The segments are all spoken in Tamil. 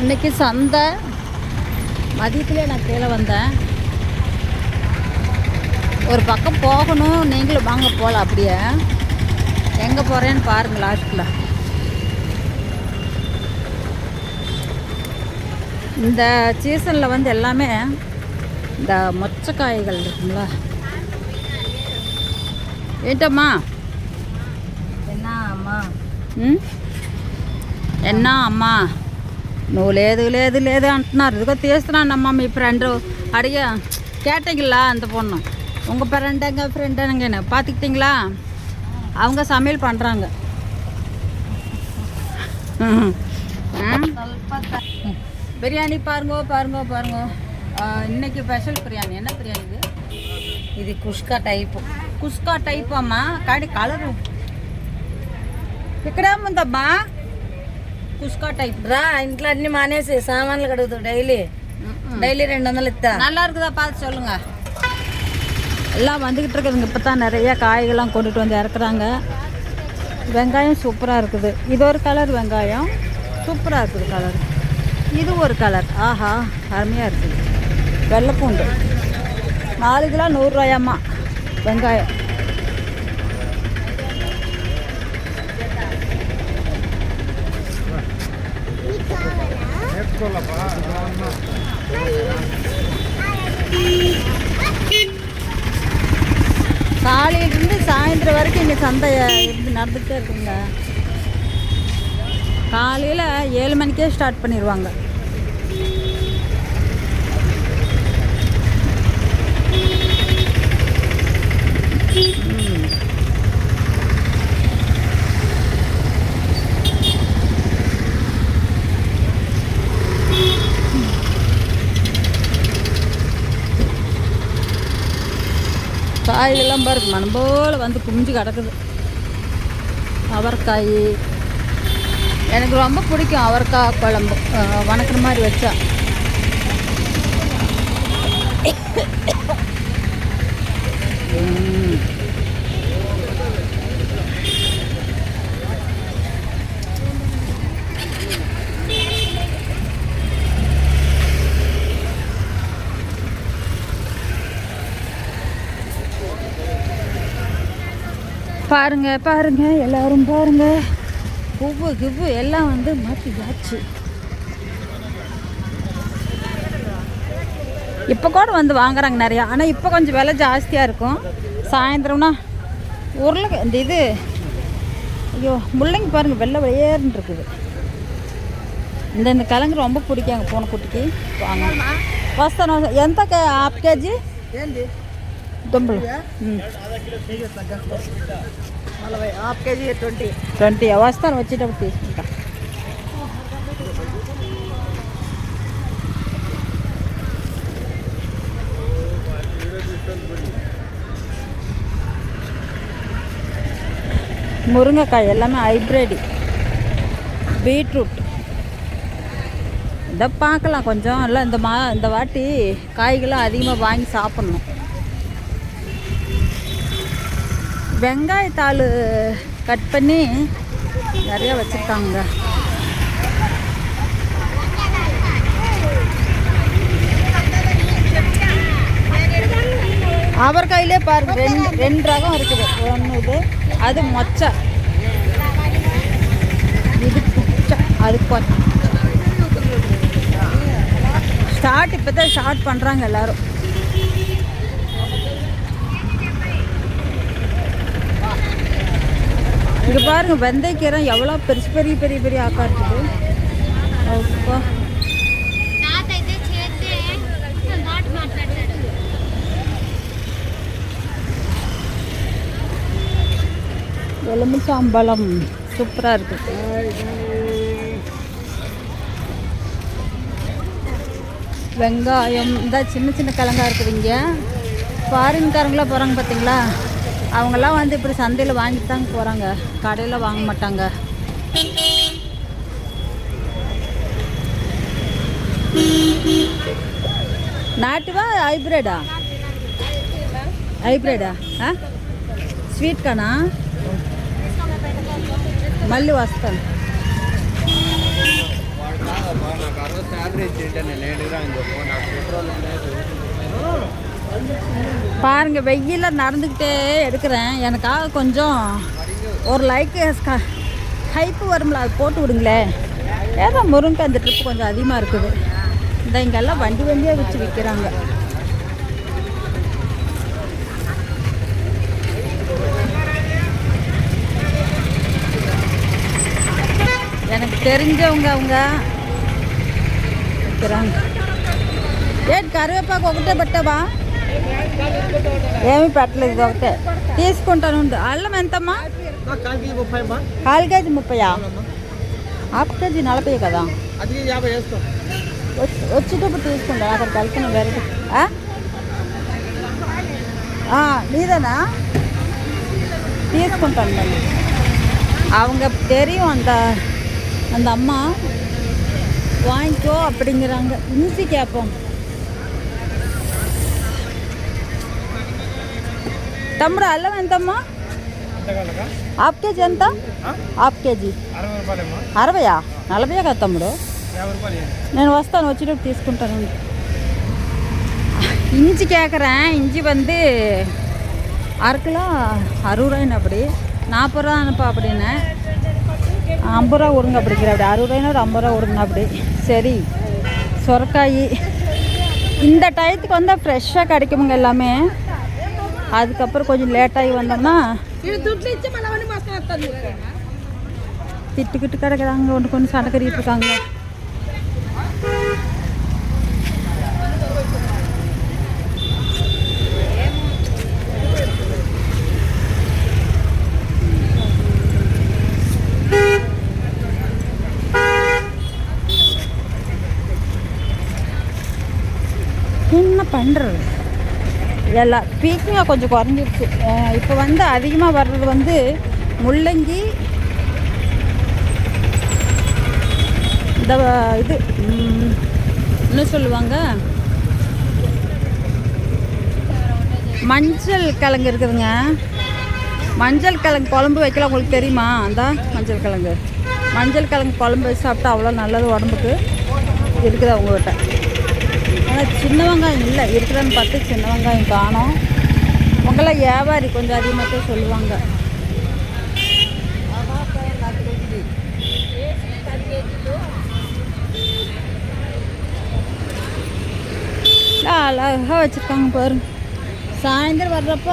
இன்னைக்கு சந்தை. மதியத்திலே நான் கீழே வந்தேன். ஒரு பக்கம் போகணும். நீங்களும் வாங்க போகலாம் அப்படியே. எங்கே போகிறேன்னு பாருங்கள் லாஸ்ட்டில் இந்த சீசனில் வந்து எல்லாமே இந்த மொச்சக்காய்கள் இருக்குங்களா ஏட்டம்மா? என்ன அம்மா? ம்? என்ன அம்மா? నువ్వు లేదు లేదు లేదు అంటున్నారు ఇదిగో తీస్తున్నానమ్మా మీ ఫ్రెండ్ అడిగా கேட்டீங்களா? அந்த பொண்ணு. உங்கள் ஃப்ரெண்டாங்க ஃப்ரெண்டானுங்கன்னு பார்த்துக்கிட்டிங்களா அவங்க சமையல் பண்ணுறாங்க பிரியாணி பாருங்க பாருங்கோ பாருங்கோ. இன்னைக்கு ஸ்பெஷல் பிரியாணி. என்ன பிரியாணி இது? இது குஷ்கா டைப்பு குஷ்கா டைப்பாம்மா అమ్మా కానీ కలరు ఇక్కడేముందమ్మా కుస్కా టైప్ రా ఇంట్లో అన్ని మానేసి సామాన్లు కడుగుతావు డైలీ డైలీ రెండు వందలు ఇస్తా நல்லா இருக்குதா பார்த்து சொல்லுங்க எல்லாம் வந்துக்கிட்டு இருக்குதுங்க இப்போ தான் நிறைய காய்கள்லாம் கொண்டுட்டு வந்து இறக்குறாங்க வெங்காயம் சூப்பராக இருக்குது இது ஒரு கலர் வெங்காயம் சூப்பராக இருக்குது கலர் இது ஒரு கலர் ஆஹா அருமையாக இருக்குது வெள்ளைப்பூண்டு நாலு கிலோ நூறுரூவாயாம்மா வெங்காயம் காலையிலேருந்து சாயந்தரம் வரைக்கும் இங்கே சந்தை இருந்து நடந்துகிட்டே இருக்குங்க. காலையில் ஏழு மணிக்கே ஸ்டார்ட் பண்ணிடுவாங்க காய்கள்லாம் பாருங்க மனம் போல் வந்து குமிஞ்சு கிடக்குது. அவரைக்காய். எனக்கு ரொம்ப பிடிக்கும் அவரைக்காய் குழம்பு. வணக்கிற மாதிரி வச்சா. ம். பாருங்கள் பாருங்கள் எல்லோரும் பாருங்கள் குவ்வு கிப்பு எல்லாம் வந்து மாற்றி ஆச்சு இப்போ கூட வந்து வாங்குறாங்க நிறையா. ஆனால் இப்போ கொஞ்சம் விலை ஜாஸ்தியாக இருக்கும். சாயந்தரம்னா உருளை இந்த இது ஐயோ முள்ளங்கி பாருங்கள் வெள்ளை வெளியேறுன்னு இருக்குது. இந்த இந்த கிழங்கு ரொம்ப பிடிக்கும் அங்கே போன குட்டிக்கு. வாங்க. வஸ்தான் எந்த ஆப் கேஜி? కేజీ ఏంది దుంపలు ఉమ్. నలభై హాఫ్ కేజీ ట్వంటీ ట్వంటీ వస్తాను వచ్చేటప్పుడు తీసుకుంటా முருங்கைக்காய் எல்லாமே ஹைப்ரிட் பீட்ரூட் இதை பார்க்கலாம் கொஞ்சம் இல்லை இந்த மா இந்த வாட்டி காய்களாம் அதிகமாக வாங்கி சாப்பிட்ணும் வெங்காயத்தாள் கட் பண்ணி நிறையா வச்சுருக்காங்க. அவரைக்காயிலே பாருங்க ரெண்டு ரெண்டு ரகம் இருக்குது. ஒன்று இது அது மொச்சை. இது குச்சை அது கொச்சை ஸ்டார்ட் இப்போ தான் ஸ்டார்ட் பண்ணுறாங்க எல்லோரும். இங்கே பாருங்கள் வெந்தயக்கீரை எவ்வளோ பெருசு பெரிய பெரிய பெரிய ஆக்கா இருக்குது. அப்பா. எலும்பு சாம்பழம் சூப்பராக இருக்குது வெங்காயம் இந்த சின்ன சின்ன கிழங்கா இருக்குது இங்கே. ஃபாரின்காரங்களாம் போகிறாங்க பார்த்தீங்களா அவங்கெல்லாம் வந்து இப்படி சந்தையில் வாங்கிட்டு தாங்க போகிறாங்க கடையில் வாங்க மாட்டாங்க నాటువా హైబ్రిడా హైబ్రిడా స్వీట్ కానా మళ్ళీ వస్తాను பாருங்கள் வெயிலில் நடந்துக்கிட்டே எடுக்கிறேன். எனக்காக கொஞ்சம் ஒரு லைக்கு ஹைப்பு வரும்ல அது போட்டு விடுங்களேன் ஏதோ முருங்கை அந்த ட்ரிப்பு கொஞ்சம் அதிகமாக இருக்குது. இந்த இங்கெல்லாம் வண்டி வண்டியாக வச்சு விற்கிறாங்க எனக்கு தெரிஞ்சவங்க அவங்க விற்கிறாங்க ஏன் கருவேப்பா கொக்கிட்ட பட்டவா? ఏమీ పెట్టలేదు ఇది ఒకటే తీసుకుంటాను ఉండు. అల్లం ఎంతమ్మా కాకి ముప్పై అమ్మా కాలు కేజీ ముప్పయా హాఫ్ కేజీ నలభై కదా అది యాభై వేస్తాం వచ్చి వచ్చేటప్పుడు తీసుకుంటా అక్కడికి వెళ్తున్నా వేరే ఆ? ఆ, నీదేనా తీసుకుంటాను మళ్ళీ அவங்க தெரியும் அந்த அந்த அம்மா வாங்கிக்கோ அப்படிங்கிறாங்க இஞ்சி கேட்போம் తమ్ముడు అల్లం ఎంతమ్మా ఎంతకాలక హాఫ్ కేజీ ఎంత హాఫ్ కేజీ అరవై రూపాయలమ్మా అరవయా నలభై కదా తమ్ముడు యాభై రూపాయలు ఇవ్వండి. నేను వస్తాను వచ్చేటప్పుడు తీసుకుంటాను இஞ்சி கேட்குறேன் இஞ்சி வந்து அரை கிலோ அறுபது ரூபாய்னு அப்படி நாற்பது ரூபா அனுப்ப அப்படின்னு ஐம்பது ரூபா கொடுங்க அப்படிங்கிற அப்படி அறுபது ரூபாய்னா ஒரு ஐம்பது ரூபா கொடுங்க அப்படி சரி சொரக்காய் இந்த டயத்துக்கு வந்தால் ஃப்ரெஷ்ஷாக கிடைக்குமுங்க எல்லாமே அதுக்கப்புறம் கொஞ்சம் லேட்டாகி வந்தோம்னா திட்டுக்கிட்டு கிடக்குறாங்க. ஒன்று கொஞ்சம் சண்டை கறிட்டு இருக்காங்க. என்ன பண்ணுறது எல்லாம் பீக்கிங்காக கொஞ்சம் குறைஞ்சிருச்சு. இப்போ வந்து அதிகமாக வர்றது வந்து முள்ளங்கி இந்த இது என்ன சொல்லுவாங்க? மஞ்சள் கிழங்கு இருக்குதுங்க. மஞ்சள் கிழங்கு குழம்பு வைக்கலாம் உங்களுக்கு தெரியுமா? அந்த மஞ்சள் கிழங்கு. மஞ்சள் கிழங்கு குழம்பு வச்சு சாப்பிட்டா அவ்வளோ நல்லது உடம்புக்கு. இருக்குது அவங்ககிட்ட ஆனால் சின்ன வெங்காயம் இல்லை. இருக்கிறன்னு பார்த்து சின்ன வெங்காயம் காணும். உங்களாம் வியாபாரி கொஞ்சம் அதிகமாக தான் சொல்லுவாங்க அழகாக வச்சுருக்காங்க பாருங்க சாயந்தரம் வர்றப்ப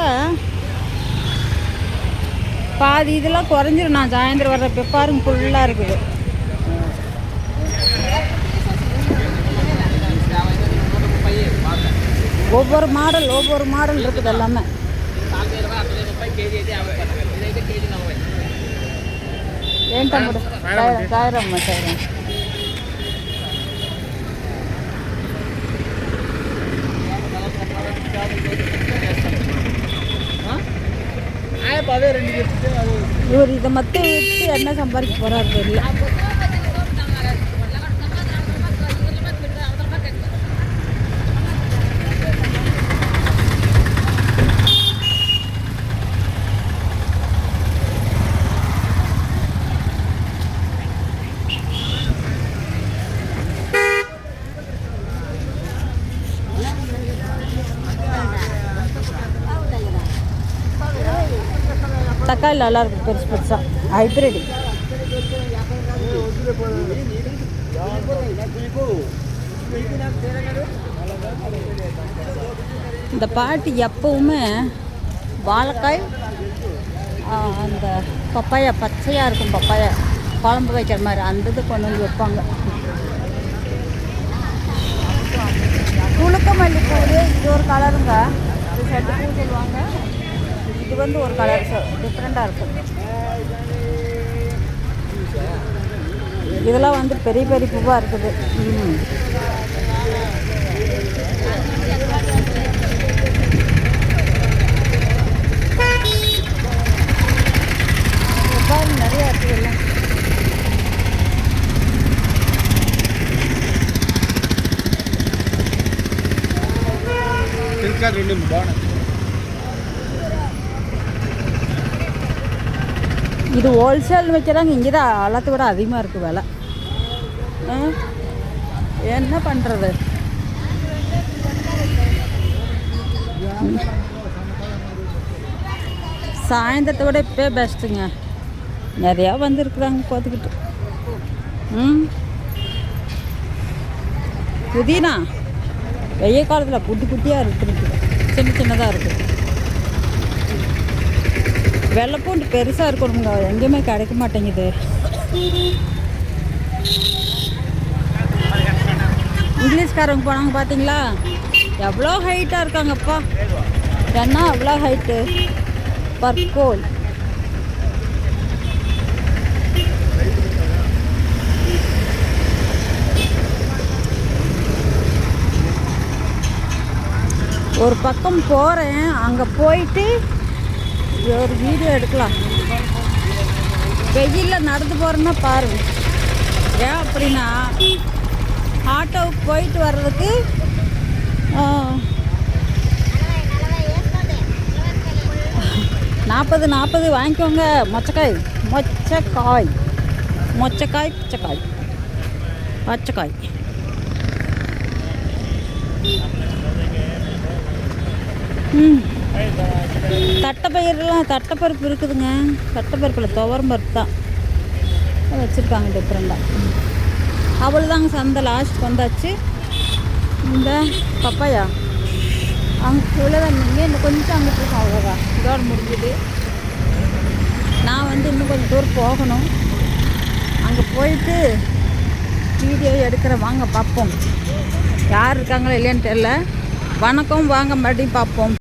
பாதி இதெல்லாம் குறைஞ்சிரும். நான் சாயந்தரம் வர்றப்ப பாருங்க ஃபுல்லாக இருக்குது. ஒவ்வொரு மாடல் ஒவ்வொரு மாடல் இருக்குது எல்லாமே ఏం తమ్ముడు సాయిరమ్మ సాయిరమ్మ అవే రెండు చెప్తే అది இவர் இதை மட்டும் விற்று என்ன சம்பாதிக்க போகிறாரு தெரியல தக்காளி நல்லா இருக்கும் பெருசு பெருசாக ஹைப்ரிட் இந்த பாட்டு எப்பவுமே வாழைக்காய் அந்த பப்பாயா பச்சையாக இருக்கும் பப்பாயா குழம்பு வைக்கிற மாதிரி அந்த இது கொண்டு வந்து வைப்பாங்க. குளுக்க மல்லிப்பூ இது ஒரு கலருங்க இது செட்டு பூ சொல்லுவாங்க. இது வந்து ஒரு கலர் டிஃப்ரெண்டாக இருக்கும். இதெல்லாம் வந்து பெரிய பெரிய பூவாக இருக்குது. ம். நிறையா இருக்குது எல்லாம் இது ஹோல்சேல்னு வைக்கிறாங்க இங்கே தான் அளத்தை விட அதிகமாக இருக்குது விலை. என்ன பண்ணுறது சாயந்தரத்தை விட இப்போ பெஸ்ட்டுங்க நிறையா வந்துருக்குறாங்க பார்த்துக்கிட்டு. ம்? புதினா? வெய்ய காலத்தில் குட்டி குட்டியாக இருக்குது சின்ன சின்னதாக இருக்குது வெள்ளைப்பூண்டு பெருசாக இருக்கணுங்க. எங்கேயுமே கிடைக்க மாட்டேங்குது. இங்கிலீஷ்காரங்க போனாங்க பார்த்தீங்களா எவ்வளோ ஹைட்டாக இருக்காங்கப்பா. என்ன அவ்வளோ ஹைட்டு பர்கோல் ஒரு பக்கம் போகிறேன் அங்கே போயிட்டு ஒரு வீடியோ எடுக்கலாம். வெயிலில் நடந்து போகிறேன்னா பாருங்க ஏன் அப்படின்னா ஆட்டோவுக்கு போயிட்டு வர்றதுக்கு நாற்பது நாற்பது வாங்கிக்கோங்க. மொச்சக்காய் மொச்சக்காய் மொச்சக்காய் பச்சைக்காய் பச்சைக்காய். ம். தட்டைப்பயிரெலாம் தட்டைப்பருப்பு இருக்குதுங்க. தட்டைப்பருப்பில் துவரம் பருப்பு தான். வச்சுருக்காங்க டிஃப்ரெண்ட்டாக அவ்வளோதாங்க சந்தை. லாஸ்ட் வந்தாச்சு. இந்த பப்பாயா? அங்கே கீழே தான் நீங்கள் இன்னும் கொஞ்சம் அங்கே இருக்கும் அவ்வளோதான் இதோட முடிஞ்சுது. நான் வந்து இன்னும் கொஞ்சம் தூரம் போகணும். அங்கே போயிட்டு வீடியோ எடுக்கிற வாங்க பார்ப்போம். யார் இருக்காங்களோ இல்லையான்னு தெரில வணக்கம் வாங்க மறுபடியும் பார்ப்போம்.